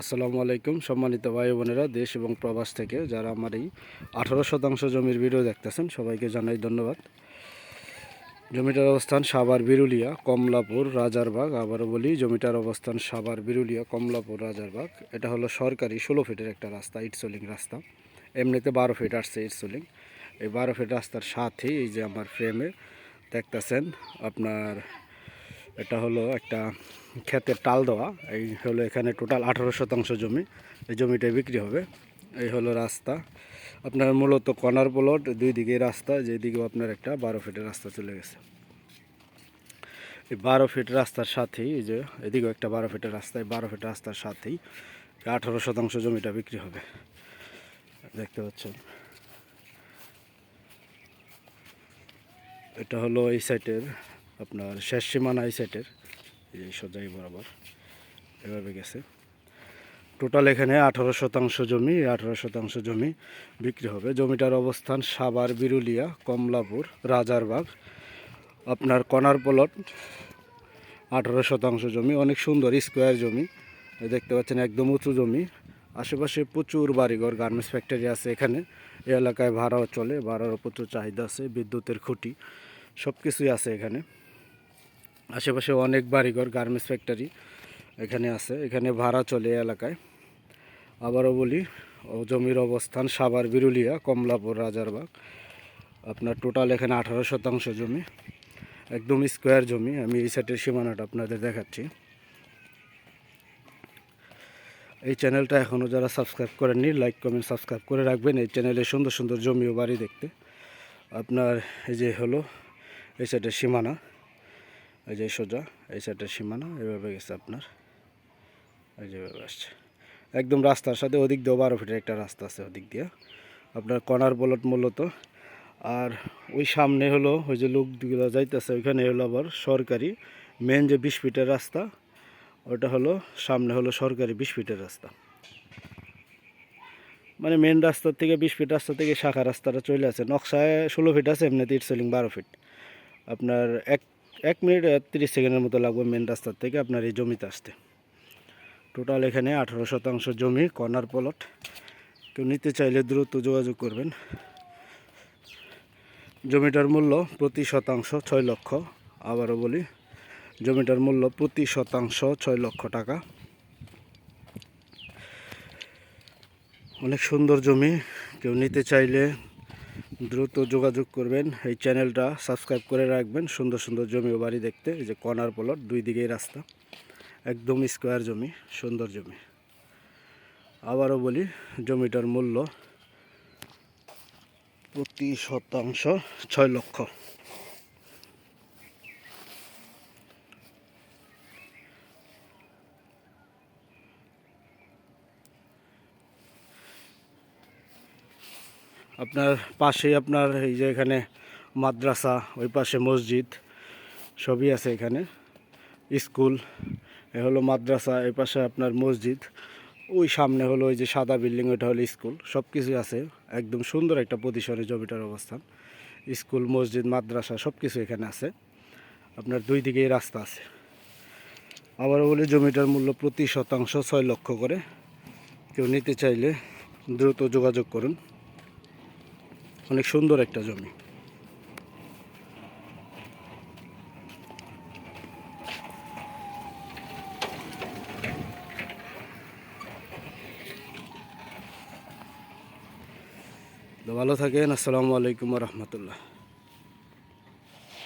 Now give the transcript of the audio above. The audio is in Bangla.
আসসালামু আলাইকুম সম্মানিত ভাই বোনেরা দেশ এবং প্রবাস থেকে যারা আমার এই আঠারো শতাংশ জমির ভিডিও দেখতেছেন, সবাইকে জানাই ধন্যবাদ। জমিটার অবস্থান সাভার বিরুলিয়া, কমলাপুর, রাজারবাগ। আবারও বলি, জমিটার অবস্থান সাভার বিরুলিয়া, কমলাপুর, রাজারবাগ। এটা হলো সরকারি ষোলো ফিটের একটা রাস্তা ইটসোলিং রাস্তা। এমনিতে বারো ফিট আসছে ইটসোলিং এই বারো ফিট রাস্তার সাথেই এই যে আমার ফ্রেমে দেখতেছেন, আপনার এটা হলো একটা ক্ষেতের টাল দেওয়া, এই হলো এখানে টোটাল আঠারো শতাংশ জমি। এই জমিটা বিক্রি হবে। এই হলো রাস্তা। আপনার মূলত কর্নার প্লট দুই দিকে রাস্তা যেদিকেও আপনার একটা বারো ফিটের রাস্তা চলে গেছে। এই বারো ফিট রাস্তার সাথেই, এই যে এদিকেও একটা বারো ফিটের রাস্তা, এই বারো ফিট রাস্তার সাথেই আঠারো শতাংশ জমিটা বিক্রি হবে। দেখতে পাচ্ছেন। এটা হলো এই সাইটের আপনার শেষ সীমানা, এই সাইটের এই সোজাই বরাবর। এভাবে গেছে। টোটাল এখানে আঠারো শতাংশ জমি আঠারো শতাংশ জমি বিক্রি হবে। জমিটার অবস্থান সাভার, বিরুলিয়া, কমলাপুর, রাজারবাগ। আপনার কনার প্লট, আঠারো শতাংশ জমি, অনেক সুন্দর স্কোয়ার জমি। দেখতে পাচ্ছেন একদম উঁচু জমি। আশেপাশে প্রচুর বাড়িঘর, গার্মেন্টস ফ্যাক্টরি আছে এখানে। এলাকায় ভাড়াও চলে ভাড়ারও প্রচুর চাহিদা আছে, বিদ্যুতের খুঁটি সব কিছুই আছে এখানে। আশেপাশে অনেক বাড়িঘর গার্মেন্টস ফ্যাক্টরি এখানে আছে। এখানে ভাড়া চলে এলাকায়। আবারও বলি, ও জমির অবস্থান সাভার, বিরুলিয়া, কমলাপুর, রাজারবাগ। আপনার টোটাল এখানে আঠারো শতাংশ জমি। একদম স্কোয়ার জমি। আমি এই সাইটের সীমানাটা আপনাদের দেখাচ্ছি। এই চ্যানেলটা এখনও যারা সাবস্ক্রাইব করেননি লাইক কমেন্ট সাবস্ক্রাইব করে রাখবেন। এই চ্যানেলে সুন্দর সুন্দর জমি ও বাড়ি দেখতে। আপনার এই যে হলো, এই সাইডের সীমানা। এই যে সোজা, এই সাইডটা সীমানা, এভাবে গেছে আপনার। এই যে এভাবে আসছে। একদম রাস্তার সাথে ওদিক দিয়েও বারো ফিটের একটা রাস্তা আছে ওদিক দিয়ে। আপনার কর্নার বলট মূলত। আর ওই সামনে হলো, ওই যে লোকগুলো যাইতেছে, ওইখানে হলো আবার সরকারি মেন যে বিশ ফিটের রাস্তা, ওটা হলো, সামনে হলো সরকারি বিশ ফিটের রাস্তা। মানে মেন রাস্তার থেকে, বিশ ফিট রাস্তা থেকে শাখা রাস্তাটা চলে আছে নকশায় ষোলো ফিট আছে এমনিতে ইটসেলিং বারো ফিট। আপনার এক এক মিনিট তিরিশ সেকেন্ডের মতো লাগবে মেন রাস্তার থেকে আপনার এই জমিতে আসতে। টোটাল এখানে আঠারো শতাংশ জমি কর্নার প্লট কেউ নিতে চাইলে দ্রুত যোগাযোগ করবেন। জমিটার মূল্য প্রতি শতাংশ ছয় লক্ষ। আবারও বলি, জমিটার মূল্য প্রতি শতাংশ ছয় লক্ষ টাকা। অনেক সুন্দর জমি, কেউ নিতে চাইলে দ্রুত যোগাযোগ করবেন। এই চ্যানেলটা সাবস্ক্রাইব করে রাখবেন। সুন্দর সুন্দর জমি ও বাড়ি দেখতে। এই যে কর্নার পলট, দুই দিকেই রাস্তা। একদম স্কোয়ার জমি, সুন্দর জমি। আবারও বলি, জমিটার মূল্য প্রতি শতাংশ ছয় লক্ষ। আপনার পাশে আপনার এই যে এখানে মাদ্রাসা, ওই পাশে মসজিদ, সবই আছে এখানে। স্কুল, এ হলো মাদ্রাসা, এই পাশে আপনার মসজিদ, ওই সামনে হলো ওই যে সাদা বিল্ডিং, ওইটা হলো স্কুল সব কিছুই আছে। একদম সুন্দর একটা পজিশনে জমিটার অবস্থান। স্কুল, মসজিদ, মাদ্রাসা সব কিছু এখানে আছে। আপনার দুই দিকেই রাস্তা আছে। আবার বলি, জমিটার মূল্য প্রতি শতাংশ ছয় লক্ষ করে। কেউ নিতে চাইলে দ্রুত যোগাযোগ করুন। অনেক সুন্দর একটা জমি। ভালো থাকেন আসসালামু আলাইকুম রহমতুল্লাহ।